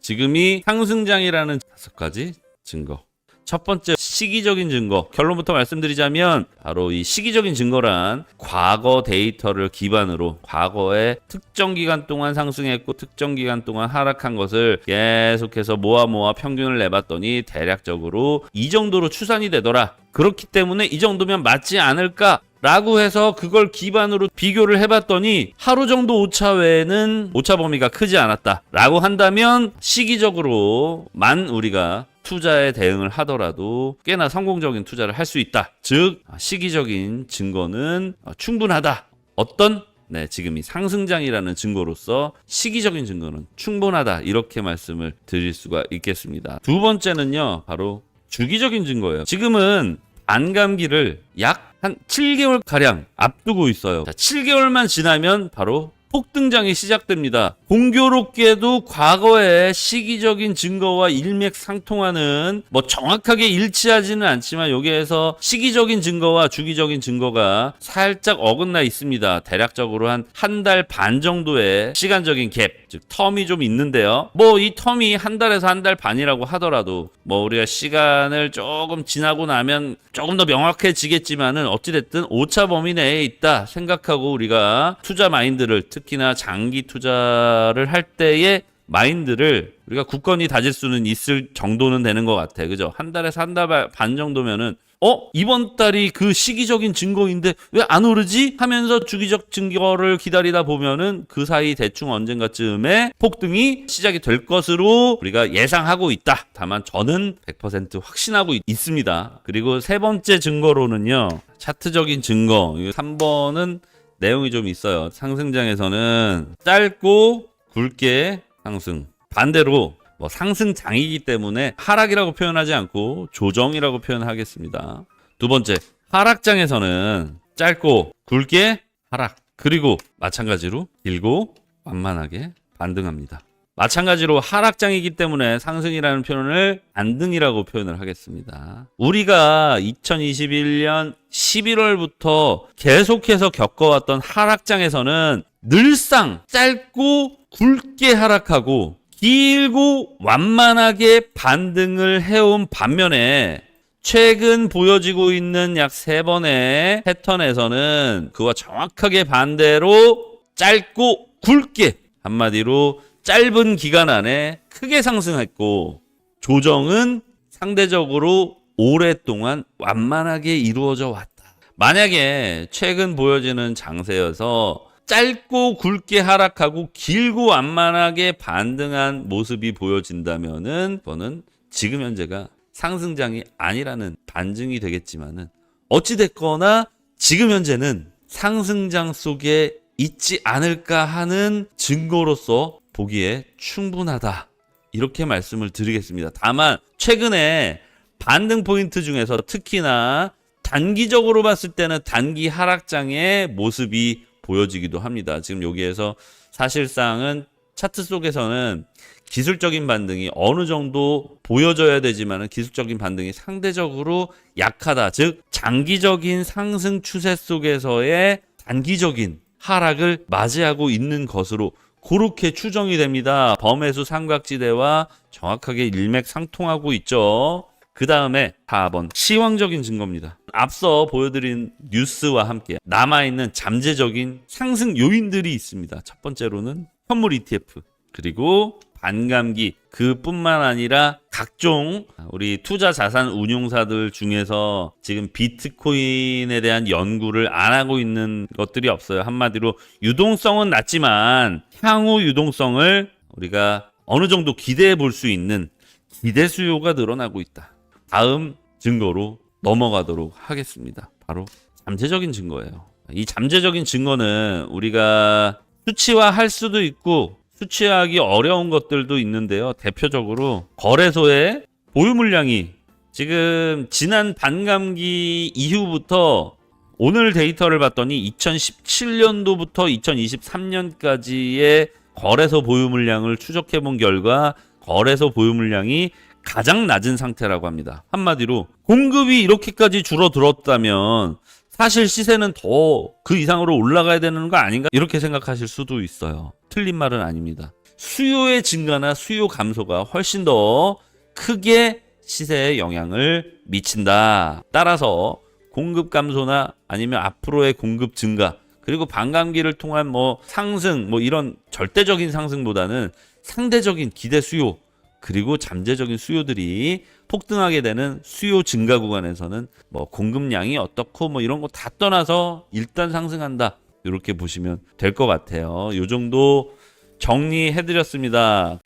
지금이 상승장이라는 다섯 가지 증거. 첫 번째 시기적인 증거. 결론부터 말씀드리자면 바로 이 시기적인 증거란 과거 데이터를 기반으로 과거에 특정 기간 동안 상승했고 특정 기간 동안 하락한 것을 계속해서 모아 모아 평균을 내봤더니 대략적으로 이 정도로 추산이 되더라. 그렇기 때문에 이 정도면 맞지 않을까 라고 해서 그걸 기반으로 비교를 해봤더니 하루 정도 오차 외에는 오차 범위가 크지 않았다. 라고 한다면 시기적으로만 우리가 투자에 대응을 하더라도 꽤나 성공적인 투자를 할 수 있다. 즉 시기적인 증거는 충분하다. 어떤? 네, 지금 이 상승장이라는 증거로서 시기적인 증거는 충분하다. 이렇게 말씀을 드릴 수가 있겠습니다. 두 번째는요 바로 주기적인 증거예요. 지금은 안감기를 약 한 7개월 가량 앞두고 있어요. 자, 7개월만 지나면 바로 폭등장이 시작됩니다. 공교롭게도 과거의 시기적인 증거와 일맥상통하는 뭐 정확하게 일치하지는 않지만 여기에서 시기적인 증거와 주기적인 증거가 살짝 어긋나 있습니다. 대략적으로 한 한 달 반 정도의 시간적인 갭, 즉 텀이 좀 있는데요. 뭐 이 텀이 한 달에서 한 달 반이라고 하더라도 뭐 우리가 시간을 조금 지나고 나면 조금 더 명확해지겠지만은 어찌됐든 오차 범위 내에 있다 생각하고 우리가 투자 마인드를 특히나 장기 투자 를 할 때의 마인드를 우리가 굳건히 다질 수는 있을 정도는 되는 것 같아. 그죠? 한 달에서 한 달 반 정도면은 어? 이번 달이 그 시기적인 증거인데 왜 안 오르지? 하면서 주기적 증거를 기다리다 보면은 그 사이 대충 언젠가쯤에 폭등이 시작이 될 것으로 우리가 예상하고 있다. 다만 저는 100% 확신하고 있, 있습니다. 그리고 세 번째 증거로는요. 차트적인 증거. 3번은 내용이 좀 있어요. 상승장에서는 짧고 굵게 상승. 반대로 뭐 상승장이기 때문에 하락이라고 표현하지 않고 조정이라고 표현하겠습니다. 두 번째, 하락장에서는 짧고 굵게 하락. 그리고 마찬가지로 길고 완만하게 반등합니다. 마찬가지로 하락장이기 때문에 상승이라는 표현을 안등이라고 표현을 하겠습니다. 우리가 2021년 11월부터 계속해서 겪어왔던 하락장에서는 늘상 짧고 굵게 하락하고 길고 완만하게 반등을 해온 반면에 최근 보여지고 있는 약 세 번의 패턴에서는 그와 정확하게 반대로 짧고 굵게 한마디로 짧은 기간 안에 크게 상승했고 조정은 상대적으로 오랫동안 완만하게 이루어져 왔다. 만약에 최근 보여지는 장세여서 짧고 굵게 하락하고 길고 완만하게 반등한 모습이 보여진다면은 그거는 지금 현재가 상승장이 아니라는 반증이 되겠지만은 어찌 됐거나 지금 현재는 상승장 속에 있지 않을까 하는 증거로서 보기에 충분하다. 이렇게 말씀을 드리겠습니다. 다만 최근에 반등 포인트 중에서 특히나 단기적으로 봤을 때는 단기 하락장의 모습이 보여지기도 합니다. 지금 여기에서 사실상은 차트 속에서는 기술적인 반등이 어느 정도 보여져야 되지만 기술적인 반등이 상대적으로 약하다. 즉 장기적인 상승 추세 속에서의 단기적인 하락을 맞이하고 있는 것으로 그렇게 추정이 됩니다. 범회수 삼각지대와 정확하게 일맥상통하고 있죠. 그 다음에 4번 시황적인 증거입니다. 앞서 보여드린 뉴스와 함께 남아있는 잠재적인 상승 요인들이 있습니다. 첫 번째로는 현물 ETF 그리고 반감기 그뿐만 아니라 각종 우리 투자 자산 운용사들 중에서 지금 비트코인에 대한 연구를 안 하고 있는 것들이 없어요. 한마디로 유동성은 낮지만 향후 유동성을 우리가 어느 정도 기대해 볼 수 있는 기대 수요가 늘어나고 있다. 다음 증거로 넘어가도록 하겠습니다. 바로 잠재적인 증거예요. 이 잠재적인 증거는 우리가 수치화할 수도 있고 수치하기 어려운 것들도 있는데요. 대표적으로 거래소의 보유 물량이 지금 지난 반감기 이후부터 오늘 데이터를 봤더니 2017년도부터 2023년까지의 거래소 보유 물량을 추적해 본 결과 거래소 보유 물량이 가장 낮은 상태라고 합니다. 한마디로 공급이 이렇게까지 줄어들었다면 사실 시세는 더 그 이상으로 올라가야 되는 거 아닌가 이렇게 생각하실 수도 있어요. 틀린 말은 아닙니다. 수요의 증가나 수요 감소가 훨씬 더 크게 시세에 영향을 미친다. 따라서 공급 감소나 아니면 앞으로의 공급 증가 그리고 반감기를 통한 뭐 상승 뭐 이런 절대적인 상승보다는 상대적인 기대 수요 그리고 잠재적인 수요들이 폭등하게 되는 수요 증가 구간에서는 뭐 공급량이 어떻고 뭐 이런 거 다 떠나서 일단 상승한다. 이렇게 보시면 될 것 같아요. 요 정도 정리해 드렸습니다.